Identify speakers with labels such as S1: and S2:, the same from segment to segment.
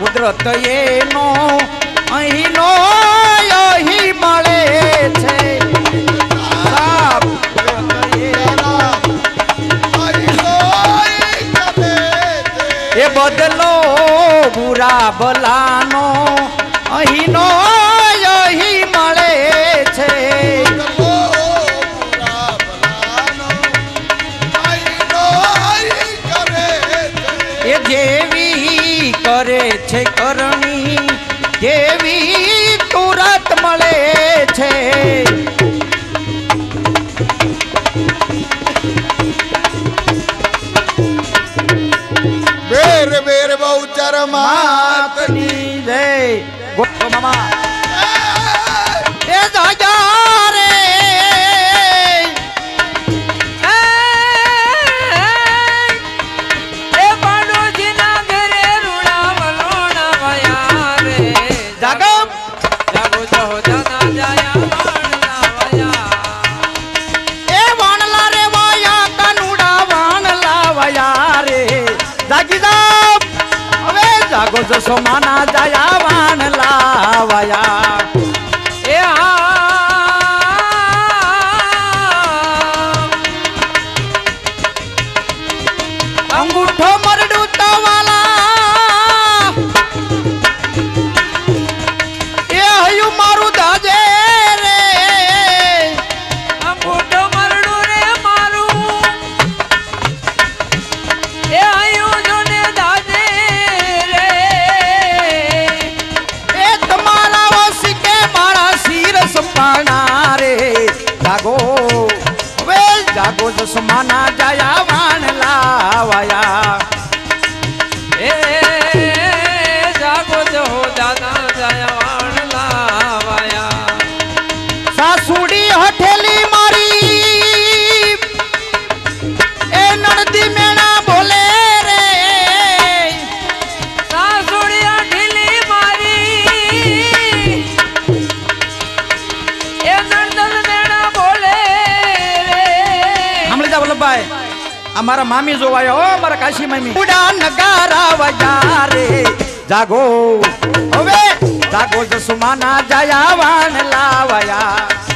S1: કુદરત એનો અહીંનો અહીં મળે છે. એ બદલો બુરા ભલા કરે છે કરણી કેવી તુરત મળે છે.
S2: બેર બેર બહુ
S1: ચરમાતની જય. ગોપા મામા. কাগজ সমানা যায় અમારા મામી જોવાય ઓ મારા કાશી મામી. ઉડા નગારા વજા રે જાગો. હવે? જાગો જસુમાના જયા વાણ લાવયા.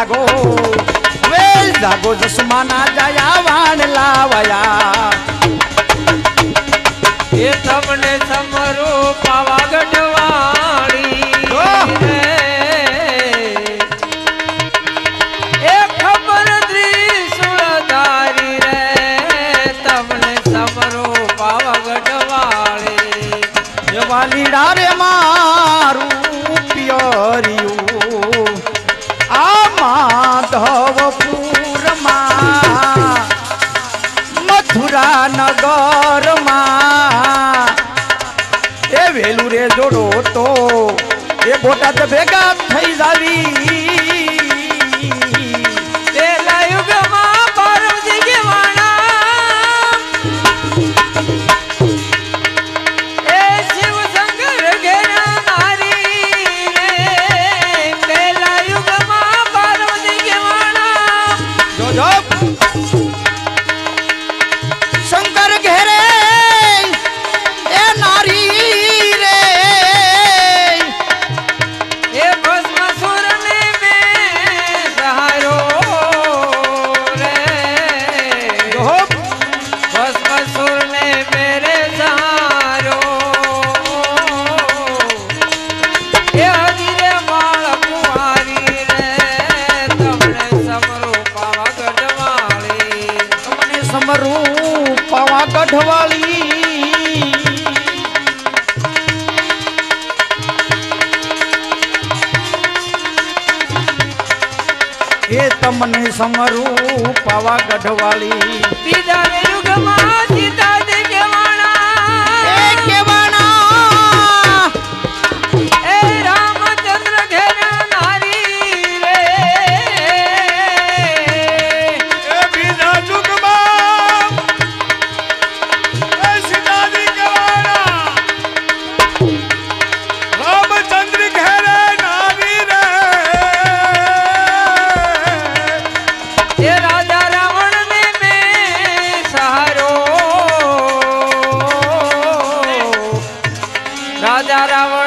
S3: જાગો વેલ જાગો
S1: જસમાના જાયા વાણ લાવયા
S3: એ તમને સમરો પાવાગઢ
S1: વાણી વાલીડા રે મારું પિયરિયું. માધવપુરમાં મથુરા નગરમાં એ વેલું રે જોડો તો એ બોટાદ ભેગા થઈ જાવી.
S3: એ
S1: તમને સમરું પાવાગઢ વાળી
S3: બીજા યુગમાં રાજા રાવણ